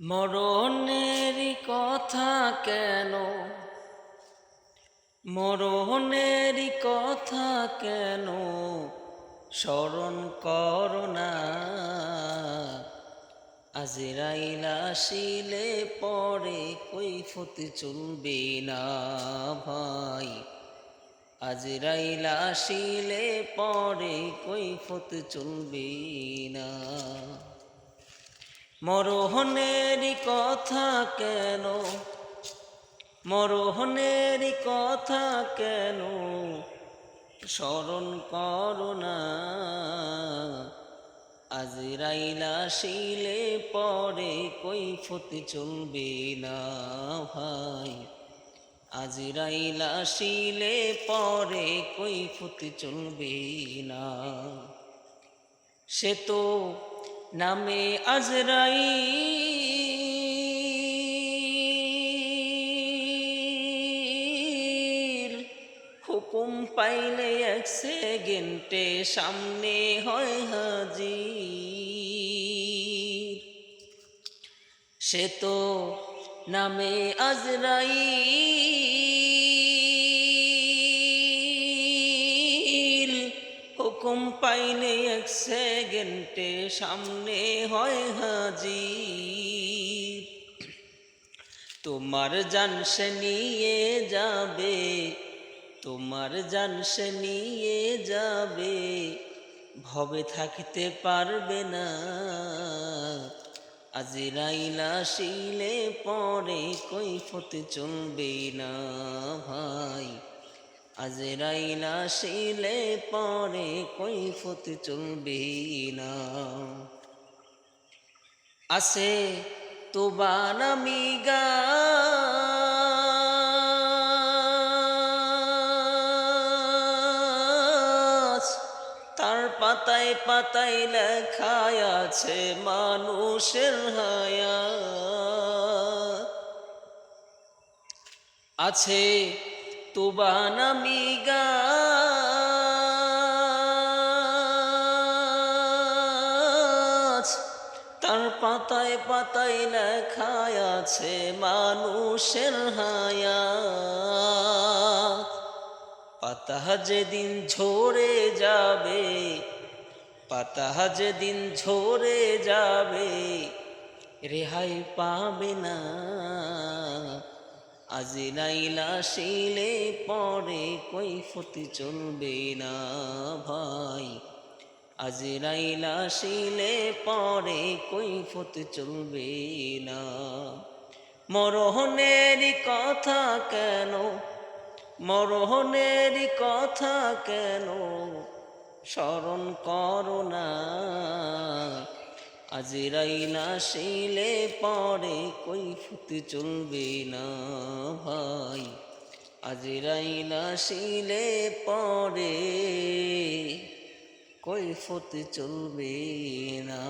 মরণের কথা কেন? মরণের কথা কেন? স্মরণ করোনা আজরাইলা শিলে পরে কৈফত চলবে না ভাই। আজরাইলা শিলে পরে কৈফত চলবে না। মরহনের কথা কেন? মরহনের কথা কেন? স্মরণ করো না। আজরাইলা শিলে পরে কৈফত চলবে না ভাই। আজরাইলা শিলে পরে কৈফত চলবে না। সে তো নামে আজরাই হুকুম পাইলে এক সেকেন্ডে সামনে হয় হাজি সে তো নামে আজরাই পাইলে এক সেকেন্ডে সামনে হয় হাজি তোমার জান সে নিয়ে যাবে, তোমার জান সে নিয়ে যাবে, ভবে থাকতে পারবে না। আজিরাইলা শিলে পরে কৈফত চলবে না ভাই। আজরাইলা শিলে পরে কৈফত চলবে না। আছে তো বানামি গাছ তার পাতায় পাতায় লেখায় আছে মানুষের হায়া আছে তুবানামি গাছ তার পাতায় পাতায় লেখায় আছে মানুষের হায়া পাতা যেদিন ঝরে যাবে পাতা যেদিন ঝরে যাবে, রেহাই পাবে না। আজিলাইলা শিলে পরে কৈফতি চলবে না ভাই। আজি আজিরাইলা শিলে পরে কৈফত চলবে না। মরহনের কথা কেন, মরহনের কথা কেন স্মরণ করো না? আজিরাইলা শিলে পরে কৈফত চলবে না। ভাই আজিরাইলা শিলে পরে কৈফত চলবে না।